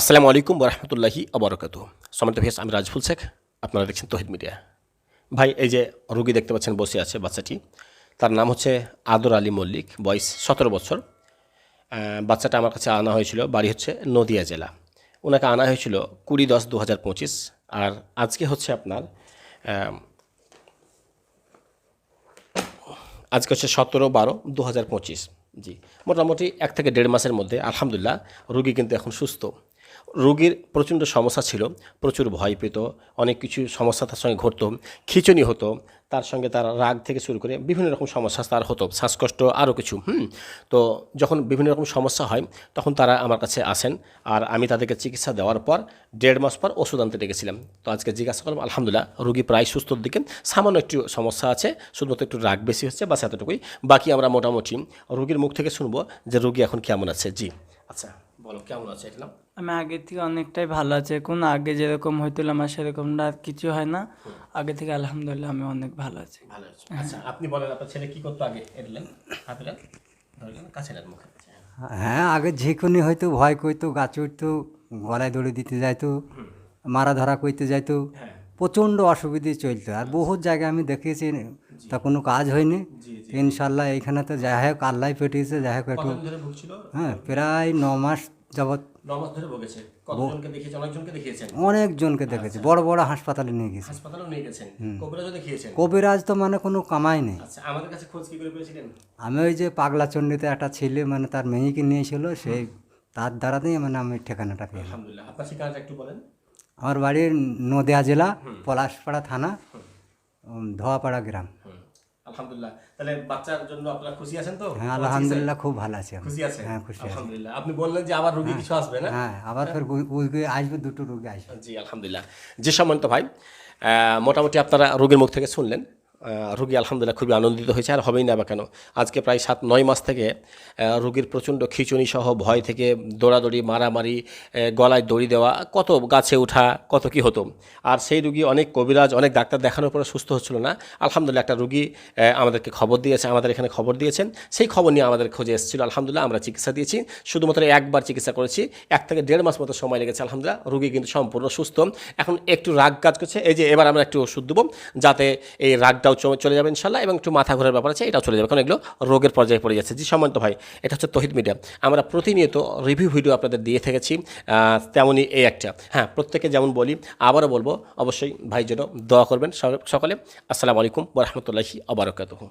আসসালামু আলাইকুম বরহমতুল্লাহি আবরকাত সমান্ত ভিয়াস আমি রাজফুল শেখ, আপনারা দেখছেন তহিদ মিডিয়া। ভাই, এই যে রুগী দেখতে পাচ্ছেন বসে আছে বাচ্চাটি, তার নাম হচ্ছে আদর আলী মল্লিক, বয়স সতেরো বছর। বাচ্চাটা আমার কাছে আনা হয়েছিল, বাড়ি হচ্ছে নদিয়া জেলা। ওনাকে আনা হয়েছিল কুড়ি দশ দু হাজার পঁচিশ, আর আজকে হচ্ছে আপনার আজকে হচ্ছে সতেরো বারো দু হাজার পঁচিশ। জি, মোটামুটি এক থেকে দেড় মাসের মধ্যে, আলহামদুলিল্লাহ, রুগী কিন্তু এখন সুস্থ। রুগীর প্রচণ্ড সমস্যা ছিল, প্রচুর ভয় পেত, অনেক কিছু সমস্যা তার সঙ্গে ঘটতো, খিচুনি হতো, তার সঙ্গে তার রাগ থেকে শুরু করে বিভিন্ন রকম সমস্যা তার হতো, শ্বাসকষ্ট আরও কিছু, হুম? তো যখন বিভিন্ন রকম সমস্যা হয়, তখন তারা আমার কাছে আসেন আর আমি তাদেরকে চিকিৎসা দেওয়ার পর দেড় মাস পর ওষুধ আনতে ডেকেছিলাম। তো আজকে জিজ্ঞাসা করলাম, আলহামদুলিল্লাহ, রুগী প্রায় সুস্থর দিকে, সামান্য একটু সমস্যা আছে, শুধুমাত্র একটু রাগ বেশি হচ্ছে, বাস এতটুকুই, বাকি আমরা মোটামুটি রুগীর মুখ থেকে শুনব যে রুগী এখন কেমন আছে। জি আচ্ছা। বলো কেমন আছে এটা আমি আগের থেকে অনেকটাই ভালো আছে। এখন আগে যেরকম হইছিল আমার সেরকমটা আর কিছু হয় না। আগে থেকে আলহামদুলিল্লাহ আমি অনেক ভালো আছি। ভালো আছি। আচ্ছা আপনি বলেন আপনার ছেলে কি করতো আগে? এলেন হাতে ধরলেন কাছে নেন মুখে। হ্যাঁ আগে ঝিকুনি হয়তো ভয় করতো গাছ উঠতো গলায় দড়ি দিতে যাইতো মারা ধরা করতে যাইতো। প্রচণ্ড অসুবিধে চলতো। আর বহুত জায়গায় আমি দেখেছি তা কোনো কাজ হয়নি। ইনশাল্লাহ এইখানে তো যাই হোক আল্লাহ পেটিয়েছে যাই হোক একটু। হ্যাঁ প্রায় ন মাস যাবৎ ন ধরে ভুগেছে কতজনকে দেখিয়েছেন অনেকজনকে দেখিয়েছেন? অনেকজনকে দেখেছি বড় বড় হাসপাতালে নিয়ে গেছি। হাসপাতালেও নিয়ে গেছেন। কবিরাজও দেখিয়েছেন? কবিরাজ তো মানে কোনো কামাই নেই। আচ্ছা আমাদের কাছে খোঁজ কি করে পেয়েছিলেন? আমি ওই যে পাগলা চণ্ডীতে একটা ছেলে মানে তার মেয়েকে নিয়েছিল সেই তার দ্বারাতেই মানে আমি ঠিকানাটা পেলাম। আলহামদুলিল্লাহ। আপনার ঠিকানাটা একটু বলেন। আমার বাড়ি নদিয়া জেলা পলাশপাড়া থানা ধোয়াপাড়া গ্রাম। আলহামদুলিল্লাহ। তাহলে বাচ্চার জন্য আপনারা খুশি আছেন তো? হ্যাঁ আলহামদুলিল্লাহ খুব ভালো আছি খুশি আছেন? হ্যাঁ খুশি আলহামদুলিল্লাহ। আপনি বললেন যে আবার রোগী কিছু আসবে না? হ্যাঁ আবার ফের গু- আসবে দুটো রোগী আসবে। জি আলহামদুলিল্লাহ। যে সম্মানিত ভাই আহ, মোটামুটি আপনারা রোগীর মুখ থেকে শুনলেন। রোগী আলহামদুলিল্লাহ খুবই আনন্দিত হয়েছে, আর হবেই না বা কেন? আজকে প্রায় সাত, নয় মাস থেকে রোগীর প্রচণ্ড খিচুনি সহ ভয় থেকে দৌড়াদৌড়ি, মারামারি গলায় দড়ি দেওয়া, কত গাছে ওঠা কত কি হতো? আর সেই রুগী অনেক কবিরাজ, অনেক ডাক্তার দেখানোর পরে সুস্থ হচ্ছিল না। আলহামদুলিল্লাহ একটা রুগী আমাদেরকে খবর দিয়েছে, আমাদের এখানে খবর দিয়েছেন। সেই খবর নিয়ে আমাদের খোঁজে এসেছিল, আলহামদুলিল্লাহ আমরা চিকিৎসা দিয়েছি। শুধুমাত্র একবার চিকিৎসা করেছি, এক থেকে দেড় মাস মতো সময় লেগেছে, আলহামদুলিল্লাহ। রুগী কিন্তু সম্পূর্ণ সুস্থ। এখন একটু রাগ কাজ করছে, এই যে এবার আমরা একটু ওষুধ দেবো, যাতে এই রাগটাও চ- চলে যাবে ইনশাল্লাহ এবং একটু মাথা ঘোরার ব্যাপার আছে, এটাও চলে যাবে। কারণ এগুলো রোগের পর্যায়ে পড়ে যাচ্ছে। জি সম্মানিত ভাই, এটা হচ্ছে তহিদ মিডিয়া। আমরা প্রতিনিয়ত রিভিউ ভিডিও আপনাদের দিয়ে থেকেছি তেমনই এই একটা। হ্যাঁ প্রত্যেকে যেমন বলি, আবারও বলব, অবশ্যই ভাই যেন দোয়া করবেন সকলে। আসসালামু আলাইকুম বরহমতুল্লাহি আবরকাত